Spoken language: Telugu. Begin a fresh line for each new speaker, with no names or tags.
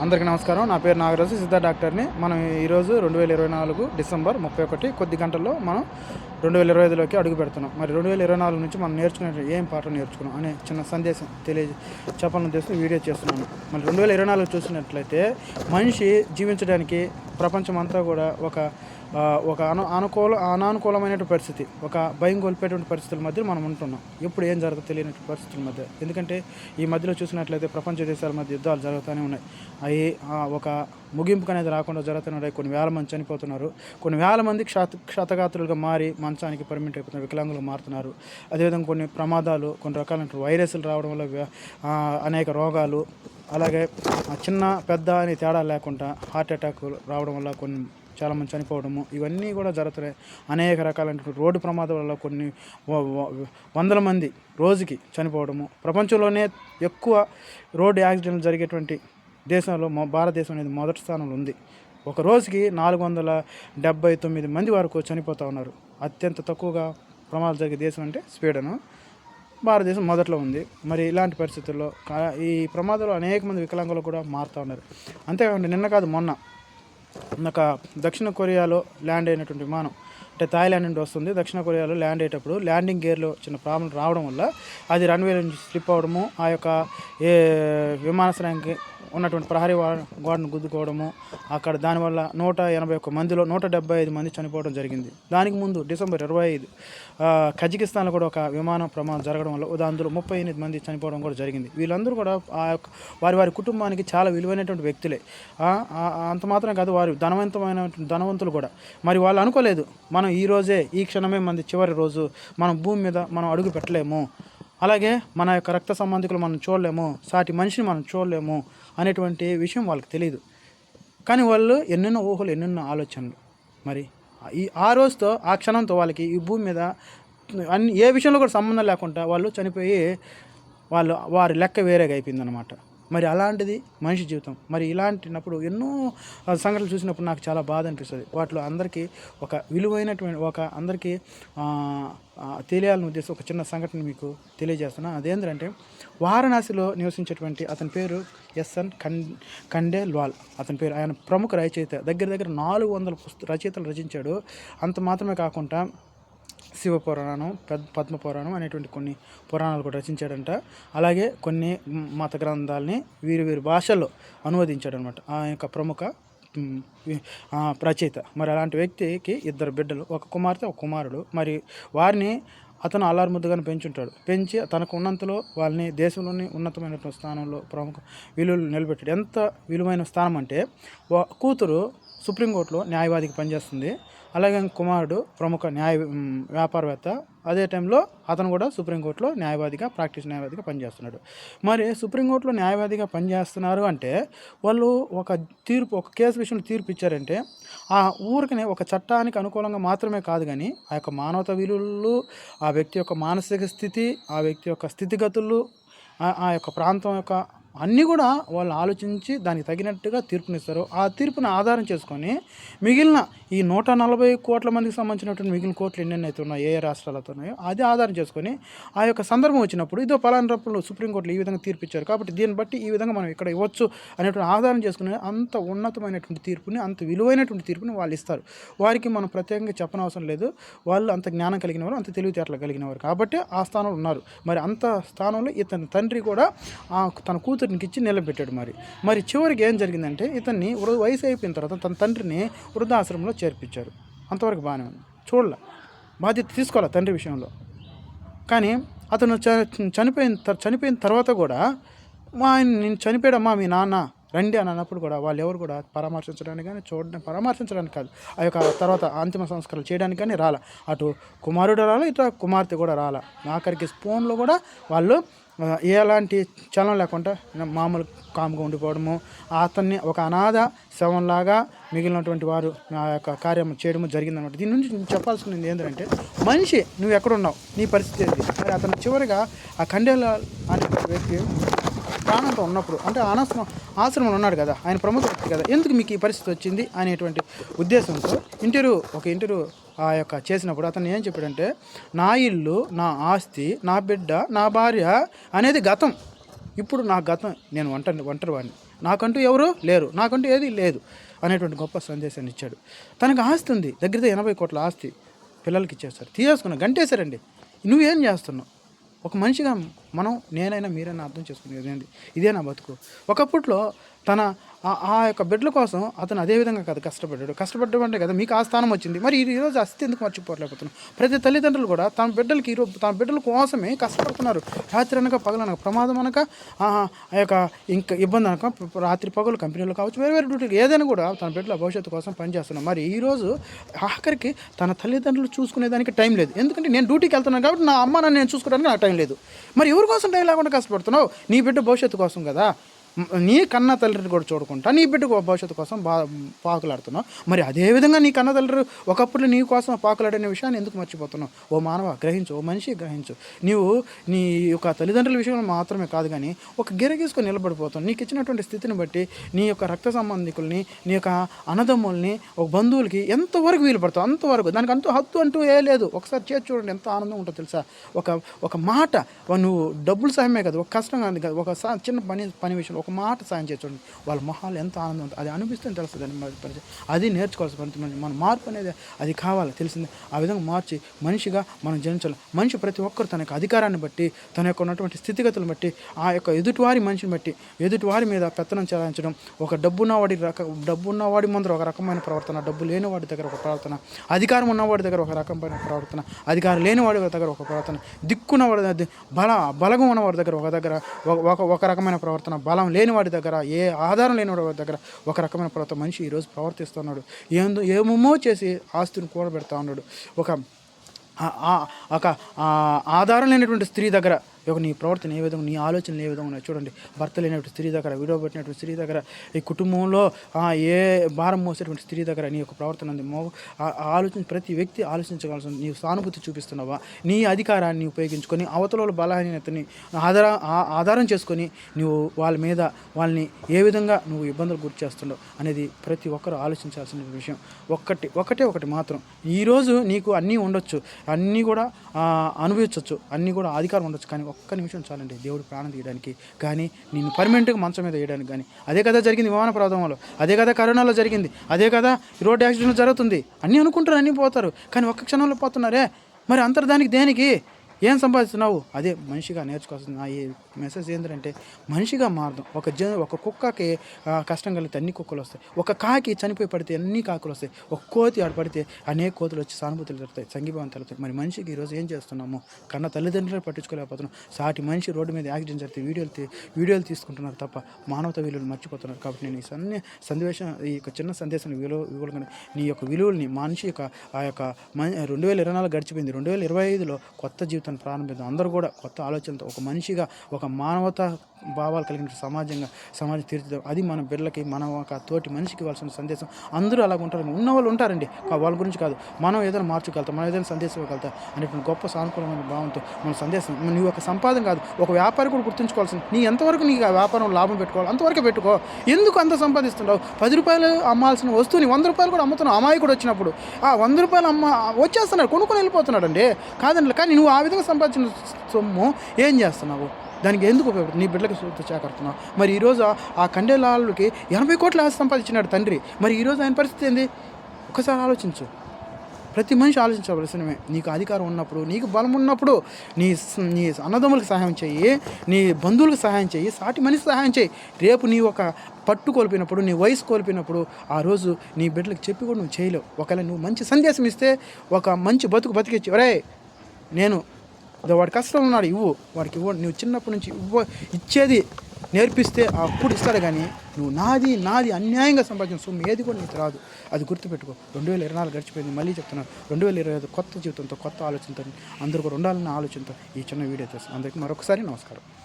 అందరికీ నమస్కారం. నా పేరు నాగరాజు సిద్ధ డాక్టర్ని. మనం ఈరోజు రెండు వేల ఇరవై నాలుగు డిసెంబర్ ముప్పై ఒకటి కొద్ది గంటల్లో మనం రెండు వేల ఇరవై ఐదులోకి అడుగు పెడుతున్నాం. మరి రెండు వేల ఇరవై నాలుగు నుంచి మనం నేర్చుకునే ఏం పాఠం నేర్చుకున్నాం అనే చిన్న సందేశం తెలియ చెప్పాలని ఉద్దేశం వీడియో చేస్తున్నాను. మరి రెండు వేల ఇరవై నాలుగు చూసినట్లయితే మనిషి జీవించడానికి ప్రపంచం అంతా కూడా ఒక ఒక అను అనుకూల అనానుకూలమైన పరిస్థితి ఒక భయం కోల్పోయేటువంటి పరిస్థితుల మధ్య మనం ఉంటున్నాం. ఎప్పుడు ఏం జరుగుతుందో తెలియని పరిస్థితుల మధ్య. ఎందుకంటే ఈ మధ్యలో చూసినట్లయితే ప్రపంచ దేశాల మధ్య యుద్ధాలు జరుగుతూనే ఉన్నాయి. అవి ఒక ముగింపు అనేది రాకుండా జరుగుతూనే ఉన్నాయి. కొన్ని వేల మంది చనిపోతున్నారు. కొన్ని వేల మంది క్షత క్షతగాత్రులుగా మారి మంచానికి పరిమిట్ అయిపోతున్నారు. వికలాంగులు మారుతున్నారు. అదేవిధంగా కొన్ని ప్రమాదాలు కొన్ని రకాలైన వైరస్లు రావడం వల్ల అనేక రోగాలు అలాగే చిన్న పెద్ద అని తేడా లేకుండా హార్ట్ అటాక్ రావడం వల్ల కొన్ని చాలామంది చనిపోవడము ఇవన్నీ కూడా జరుగుతున్నాయి అనేక రకాలైనటువంటి రోడ్డు ప్రమాదాల వల్ల కొన్ని వందల మంది రోజుకి చనిపోవడము. ప్రపంచంలోనే ఎక్కువ రోడ్డు యాక్సిడెంట్లు జరిగేటువంటి దేశంలో భారతదేశం అనేది మొదటి స్థానంలో ఉంది. ఒక రోజుకి నాలుగు వందల డెబ్బై తొమ్మిది మంది వరకు చనిపోతూ ఉన్నారు. అత్యంత తక్కువగా ప్రమాదాలు జరిగే దేశం అంటే స్వీడను. భారతదేశం మొదట్లో ఉంది. మరి ఇలాంటి పరిస్థితుల్లో ఈ ప్రమాదంలో అనేక మంది వికలాంగులు కూడా మారుతూ ఉన్నారు. అంతేకాకుండా నిన్న కాదు మొన్న ఒక దక్షిణ కొరియాలో ల్యాండ్ అయినటువంటి విమానం అంటే థాయిలాండ్ నుండి వస్తుంది. దక్షిణ కొరియాలో ల్యాండ్ అయ్యేటప్పుడు ల్యాండింగ్ గేర్లో చిన్న ప్రాబ్లం రావడం వల్ల అది రన్వే నుంచి స్లిప్ అవ్వడము ఆ యొక్క ఏ విమానాశ్రయానికి ఉన్నటువంటి ప్రహరీ గోడను గుద్దుకోవడము అక్కడ దానివల్ల నూట ఎనభై ఒక్క మందిలో నూట డెబ్బై ఐదు మంది చనిపోవడం జరిగింది. దానికి ముందు డిసెంబర్ ఇరవై ఐదు కజకిస్తాన్లో కూడా ఒక విమానం ప్రమాదం జరగడం వల్ల ఉదా- అందులో ముప్పై ఎనిమిది మంది చనిపోవడం కూడా జరిగింది. వీళ్ళందరూ కూడా ఆ యొక్క వారి వారి కుటుంబానికి చాలా విలువైనటువంటి వ్యక్తులే. అంత మాత్రమే కాదు వారు ధనవంతమైన ధనవంతులు కూడా. మరి వాళ్ళు అనుకోలేదు మనం ఈ రోజే ఈ క్షణమే మంది చివరి రోజు మనం భూమి మీద మనం అడుగు పెట్టలేము. అలాగే మన యొక్క రక్త సంబంధికులు మనం చూడలేము సాటి మనిషిని మనం చూడలేము. అనేటువంటి విషయం వాళ్ళకి తెలియదు కానీ వాళ్ళు ఎన్నెన్నో ఊహలు ఎన్నెన్నో ఆలోచనలు. మరి ఈ ఆ రోజుతో ఆ క్షణంతో వాళ్ళకి ఈ భూమి మీద అన్ని ఏ విషయంలో కూడా సంబంధం లేకుండా వాళ్ళు చనిపోయి వాళ్ళు వారి లెక్క వేరేగా అయిపోయిందనమాట మరి అలాంటిది మనిషి జీవితం. మరి ఇలాంటినప్పుడు ఎన్నో సంఘటనలు చూసినప్పుడు నాకు చాలా బాధ అనిపిస్తుంది. వాటిలో అందరికీ ఒక విలువైనటువంటి ఒక అందరికీ తెలియాలని ఉద్దేశం ఒక చిన్న సంఘటన మీకు తెలియజేస్తున్నా. అదేంటంటే వారణాసిలో నివసించేటువంటి అతని పేరు ఎస్ఎన్ కన్ కండే లాల్ అతని పేరు ఆయన ప్రముఖ రచయిత. దగ్గర దగ్గర నాలుగు వందల పుస్త రచయితలు రచించాడు. అంత మాత్రమే కాకుండా శివ పురాణం పెద్ద పద్మ పురాణం అనేటువంటి కొన్ని పురాణాలు కూడా రచించాడంట. అలాగే కొన్ని మత గ్రంథాలని వీరు వీరి భాషల్లో అనువదించాడు అనమాట ఆ యొక్క ప్రముఖ రచయిత. మరి అలాంటి వ్యక్తికి ఇద్దరు బిడ్డలు ఒక కుమార్తె ఒక కుమారుడు. మరి వారిని అతను అల్లారుముద్దుగానే పెంచుంటాడు. పెంచి తనకు ఉన్నంతలో వాళ్ళని దేశంలోని ఉన్నతమైనటువంటి స్థానంలో ప్రముఖ విలువలు నిలబెట్టాడు. ఎంత విలువైన స్థానం అంటే కూతురు సుప్రీంకోర్టులో న్యాయవాదికి పనిచేస్తుంది. అలాగే కుమారుడు ప్రముఖ న్యాయ వ్యాపారవేత్త. అదే టైంలో అతను కూడా సుప్రీంకోర్టులో న్యాయవాదిగా ప్రాక్టీస్ న్యాయవాదిగా పనిచేస్తున్నాడు. మరి సుప్రీంకోర్టులో న్యాయవాదిగా పనిచేస్తున్నారు అంటే వాళ్ళు ఒక తీర్పు ఒక కేసు విషయంలో తీర్పు ఇచ్చారంటే ఆ ఊరికనే ఒక చట్టానికి అనుకూలంగా మాత్రమే కాదు కానీ ఆ యొక్క మానవత విలువలు ఆ వ్యక్తి యొక్క మానసిక స్థితి ఆ వ్యక్తి యొక్క స్థితిగతులు ఆ యొక్క ప్రాంతం యొక్క అన్నీ కూడా వాళ్ళు ఆలోచించి దానికి తగినట్టుగా తీర్పునిస్తారు ఆ తీర్పును ఆధారం చేసుకొని మిగిలిన ఈ నూట నలభై కోట్ల మందికి సంబంధించినటువంటి మిగిలిన కోట్లు ఎన్నెన్నైతే ఉన్నాయో ఏ ఏ రాష్ట్రాలతో ఉన్నాయో అది ఆధారం చేసుకొని ఆ యొక్క సందర్భం వచ్చినప్పుడు ఇదో పలానప్పుడు సుప్రీంకోర్టులో ఈ విధంగా తీర్పిచ్చారు కాబట్టి దీన్ని బట్టి ఈ విధంగా మనం ఇక్కడ ఇవ్వచ్చు అనేటువంటి ఆధారం చేసుకుని అంత ఉన్నతమైనటువంటి తీర్పుని అంత విలువైనటువంటి తీర్పుని వాళ్ళు ఇస్తారు. వారికి మనం ప్రత్యేకంగా చెప్పనవసరం లేదు. వాళ్ళు అంత జ్ఞానం కలిగిన వారు అంత తెలివితేటలు కలిగిన వారు కాబట్టి ఆ స్థానంలో ఉన్నారు. మరి అంత స్థానంలో ఇతని తండ్రి కూడా తన కూతురు కూతురికి ఇచ్చి నిలబెట్టాడు మరి. మరి చివరికి ఏం జరిగిందంటే ఇతన్ని వయసు అయిపోయిన తర్వాత తన తండ్రిని వృద్ధాశ్రమంలో చేర్పించారు. అంతవరకు బాగానే ఉంది. చూడాల. బాధ్యత తీసుకోవాలి తండ్రి విషయంలో. కానీ అతను చ- చనిపోయిన చనిపోయిన తర్వాత కూడా మా ఆయన నేను చనిపోయాడమ్మా మీ నాన్న రండి అని అన్నప్పుడు కూడా వాళ్ళు ఎవరు కూడా పరామర్శించడానికి కానీ చూడడం పరామర్శించడానికి కాదు. ఆ యొక్క తర్వాత అంతిమ సంస్కారాలు చేయడానికి కానీ రాల. అటు కుమారుడు రాలా ఇటు కుమార్తె కూడా రాల. ఆఖరికి స్పూన్లో కూడా వాళ్ళు ఎలాంటి చలనం లేకుండా మామూలు కామ్గా ఉండిపోవడము అతన్ని ఒక అనాథ శవంలాగా మిగిలినటువంటి వారు ఆ యొక్క కార్యం చేయడము జరిగిందనమాట దీని నుంచి నేను చెప్పాల్సింది ఏంటంటే మనిషి నువ్వు ఎక్కడున్నావు నీ పరిస్థితి ఏంటి? మరి అతను చివరిగా ఆ ఖండేల అనే వ్యక్తి ప్రాణంతో ఉన్నప్పుడు అంటే ఆశ్రమం ఆశ్రమంలో ఉన్నాడు కదా ఆయన ప్రముఖ వ్యక్తి కదా ఎందుకు మీకు ఈ పరిస్థితి వచ్చింది అనేటువంటి ఉద్దేశంతో ఇంటర్వ్యూ ఒక ఇంటర్వ్యూ ఆ యొక్క చేసినప్పుడు అతను ఏం చెప్పాడంటే నా ఇల్లు నా ఆస్తి నా బిడ్డ నా భార్య అనేది గతం. ఇప్పుడు నా గతం నేను వంట ఒంటరి వాడిని. నాకంటూ ఎవరు లేరు. నాకంటూ ఏది లేదు అనేటువంటి గొప్ప సందేశాన్ని ఇచ్చాడు. తనకు ఆస్తి ఉంది. దగ్గర ఎనభై కోట్ల ఆస్తి పిల్లలకి ఇచ్చేస్తారు. తీసేసుకున్నా గంటేశారండి. నువ్వేం చేస్తున్నావు? ఒక మనిషిగా మనం నేనైనా మీరైనా అర్థం చేసుకునేది ఏంది? ఇదే నా బతుకు. ఒకప్పట్లో తన ఆ- ఆ యొక్క బిడ్డల కోసం అతను అదే విధంగా కదా కష్టపడ్డాడు. కష్టపడ్డమంటే కదా మీకు ఆ స్థానం వచ్చింది. మరి ఈరోజు అస్థి ఎందుకు మర్చిపోలేకపోతున్నాం ప్రతి తల్లిదండ్రులు కూడా తన బిడ్డలకి ఈరోజు తన బిడ్డల కోసమే కష్టపడుతున్నారు. రాత్రి అనక పగలనక ప్రమాదం అనక ఆ ఆ యొక్క ఇంకా ఇబ్బంది అనక రాత్రి పగలు కంపెనీలో కావచ్చు వేరే వేరే డ్యూటీలు ఏదైనా కూడా తన బిడ్డల భవిష్యత్తు కోసం పనిచేస్తున్నాం మరి ఈరోజు ఆఖరికి తన తల్లిదండ్రులు చూసుకునేదానికి టైం లేదు. ఎందుకంటే నేను డ్యూటీకి వెళ్తున్నాను కాబట్టి నా అమ్మ నన్ను నేను చూసుకోవడానికి నాకు టైం లేదు. మరి ఎవరి కోసం టైం లేకుండా కష్టపడుతున్నావు? నీ బిడ్డ భవిష్యత్తు కోసం కదా. నీ కన్న తల్లిని కూడా చూడకుండా నీ బిడ్డ భవిష్యత్తు కోసం బా పాకులాడుతున్నావు. మరి అదే విధంగా నీ కన్న తల్లి ఒకప్పుడు నీ కోసం పాకులాడిన విషయాన్ని ఎందుకు మర్చిపోతున్నావు? ఓ మానవ గ్రహించు. ఓ మనిషి గ్రహించు. నీవు నీ యొక్క తల్లిదండ్రుల విషయంలో మాత్రమే కాదు కానీ ఒక గిరగీసుకొని నిలబడిపోతావు నీకు ఇచ్చినటువంటి స్థితిని బట్టి నీ యొక్క రక్త సంబంధికుల్ని నీ యొక్క అన్నదమ్ముల్ని ఒక బంధువులకి ఎంతవరకు వీలు పడతావు అంతవరకు. దానికి అంటూ హద్దు అంటూ ఏ లేదు. ఒకసారి చేసి చూడండి ఎంత ఆనందం ఉంటుందో తెలుసా? ఒక ఒక మాట నువ్వు డబ్బులు సహాయమే కదా ఒక కష్టం కాదు కదా ఒక చిన్న పని పని విషయంలో ఒక మాట సాయం చేసి వాళ్ళ మొహాలు ఎంత ఆనందం ఉంటుంది. అది అనిపిస్తుంది తెలుస్తుంది అని అది నేర్చుకోవాల్సి పడుతుంది మన మార్పు అనేది అది కావాలి తెలిసింది. ఆ విధంగా మార్చి మనిషిగా మనం జనించాలి. మనిషి ప్రతి ఒక్కరు తన యొక్క అధికారాన్ని బట్టి తన యొక్క ఉన్నటువంటి స్థితిగతులను బట్టి ఆ యొక్క ఎదుటివారి మనిషిని బట్టి ఎదుటివారి మీద పెత్తనం చెలాయించడం ఒక డబ్బున్నవాడి రక డబ్బున్నవాడి ముందర ఒక రకమైన ప్రవర్తన డబ్బు లేనివాడి దగ్గర ఒక ప్రవర్తన అధికారం ఉన్నవాడి దగ్గర ఒక రకమైన ప్రవర్తన అధికారం లేనివాడి దగ్గర ఒక ప్రవర్తన దిక్కున్నవాడి దగ్గర బల బలగం ఉన్నవాడి దగ్గర ఒక దగ్గర ఒక- ఒక ఒక రకమైన ప్రవర్తన బలం లేనివాడి దగ్గర ఏ ఆధారం లేనివాడి దగ్గర ఒక రకమైన ప్రతి మనిషి ఈరోజు ప్రవర్తిస్తున్నాడు ఏందో ఏమేమో చేసి ఆస్తిని కూడబెడతా ఉన్నాడు. ఒక ఒక ఆధారం లేనటువంటి స్త్రీ దగ్గర ఒక నీ ప్రవర్తన ఏ విధంగా నీ ఆలోచనలు ఏ విధంగా ఉన్నాయి చూడండి. భర్త లేనటువంటి స్త్రీ దగ్గర విడవ పెట్టినటువంటి స్త్రీ దగ్గర ఈ కుటుంబంలో ఏ భారం మోసేటువంటి స్త్రీ దగ్గర నీ యొక్క ప్రవర్తన ఉంది? మో ఆ- ఆలోచన ప్రతి వ్యక్తి ఆలోచించగలసిన నీవు సానుభూతి చూపిస్తున్నావా? నీ అధికారాన్ని ఉపయోగించుకొని అవతల బలహీనతని ఆధార ఆధారం చేసుకొని నువ్వు వాళ్ళ మీద వాళ్ళని ఏ విధంగా నువ్వు ఇబ్బందులు గురి చేస్తున్నావు అనేది ప్రతి ఒక్కరూ ఆలోచించాల్సిన విషయం. ఒక్కటి ఒకటే ఒకటి మాత్రం. ఈరోజు నీకు అన్నీ ఉండొచ్చు. అన్నీ కూడా అనుభవించవచ్చు అన్నీ కూడా అధికారం ఉండొచ్చు. కానీ ఒక్క నిమిషం చాలండి దేవుడు ప్రాణం తీయడానికి. కానీ నిన్ను పర్మనెంట్గా మంచం మీద వేయడానికి కానీ. అదే కదా జరిగింది విమాన ప్రమాదంలో అదే కదా కరోనాలో జరిగింది. అదే కదా రోడ్ యాక్సిడెంట్ జరుగుతుంది. అన్నీ అనుకుంటారు అన్నీ పోతారు. కానీ ఒక్క క్షణంలో పోతున్నారే. మరి అంతర్దానికి దేనికి? ఏం సంపాదిస్తున్నావు? అదే మనిషిగా నేర్చుకోవాల్సింది నా ఈ మెసేజ్ ఏంటంటే మనిషిగా మారదాం ఒక జ ఒక కుక్కకి కష్టం కలిగితే అన్ని కుక్కలు వస్తాయి. ఒక కాకి చనిపోయి పడితే అన్ని కాకులు వస్తాయి. ఒక కోతి ఆడ పడితే అనేక కోతులు వచ్చి సానుభూతులు జరుగుతాయి సంగీభావం తెలుస్తాయి మరి మనిషికి ఈరోజు ఏం చేస్తున్నాము? కన్నా తల్లిదండ్రులు పట్టించుకోలేకపోతున్నాం. సాటి మనిషి రోడ్డు మీద యాక్సిడెంట్ జరిగితే వీడియోలు వీడియోలు తీసుకుంటున్నారు తప్ప మానవత విలువలు మర్చిపోతున్నారు. కాబట్టి నేను ఈ సన్ని సందేశం ఈ యొక్క చిన్న సందేశాన్ని విలువ విలువలు నీ యొక్క విలువల్ని మనిషి యొక్క ఆ యొక్క రెండు వేల ఇరవై నాలుగు గడిచిపోయింది. రెండు వేల ఇరవై ఐదులో కొత్త జీవితం ఆలోచన ప్రారంభిద్దాం. అందరూ కూడా కొత్త ఆలోచనతో ఒక మనిషిగా ఒక మానవత భావాలు కలిగిన సమాజంగా సమాజం తీర్చిదాం అది మన బిడ్డలకి మన ఒక తోటి మనిషికి ఇవ్వాల్సిన సందేశం. అందరూ అలాగ ఉంటారు. ఉన్న వాళ్ళు ఉంటారండి. వాళ్ళ గురించి కాదు. మనం ఏదైనా మార్చుకెళ్తాం. మనం ఏదైనా సందేశం ఇవ్వగలుగుతాం అనేటువంటి గొప్ప సానుకూలమైన భావంతో మన సందేశం. నీ యొక్క సంపాదన కాదు. ఒక వ్యాపారి కూడా గుర్తుంచుకోవాల్సింది నీ ఎంతవరకు నీకు ఆ వ్యాపారం లాభం పెట్టుకోవాలి అంతవరకు పెట్టుకో. ఎందుకు అంత సంపాదిస్తున్నావు? పది రూపాయలు అమ్మాల్సిన వస్తువుని వంద రూపాయలు కూడా అమ్ముతున్నావు. అమాయకుడు వచ్చినప్పుడు. ఆ వంద రూపాయలు అమ్మ వచ్చేస్తున్నాడు. కొనుక్కొని వెళ్ళిపోతున్నాడు అండి కాదండి కానీ నువ్వు ఆ విధంగా సంపాదించిన సొమ్ము ఏం చేస్తున్నావు? దానికి ఎందుకు ఉపయోగపడుతుంది నీ బిడ్డలకు చేకడుతున్నావు మరి ఈరోజు ఆ- కండేలాళ్ళకి ఎనభై కోట్ల ఆస్తి సంపాదించినాడు తండ్రి. మరి ఈరోజు ఆయన పరిస్థితి ఏంది? ఒకసారి ఆలోచించు. ప్రతి మనిషి ఆలోచించవలసినవే నీకు అధికారం ఉన్నప్పుడు నీకు బలం ఉన్నప్పుడు నీ నీ అన్నదమ్ములకు సహాయం చెయ్యి నీ బంధువులకు సహాయం చేయి సాటి మనిషి సహాయం చెయ్యి రేపు నీ ఒక పట్టు కోల్పోయినప్పుడు నీ వయసు కోల్పోయినప్పుడు ఆ రోజు నీ బిడ్డలకు చెప్పి కూడా నువ్వు చేయలేవు. ఒకవేళ నువ్వు మంచి సందేశం ఇస్తే ఒక మంచి బతుకు బతికిచ్చి ఒరే నేను ఇదో వాడి కష్టం ఉన్నాడు ఇవ్వు. వాడికి ఇవ్వ. నువ్వు చిన్నప్పటి నుంచి ఇవ్వ. ఇచ్చేది నేర్పిస్తే అప్పుడు ఇస్తాడు కానీ నువ్వు నాది నాది అన్యాయంగా సంపాదించిన సొమ్ము ఏది కూడా నీకు రాదు. అది గుర్తుపెట్టుకో. రెండు వేల ఇరవై నాలుగు గడిచిపోయింది మళ్ళీ చెప్తున్నాను రెండు వేల ఇరవై ఐదు కొత్త జీవితంతో కొత్త ఆలోచనతో అందరూ కూడా ఉండాలన్న ఆలోచనతో ఈ చిన్న వీడియో చేస్తాను అందరికీ మరొకసారి నమస్కారం.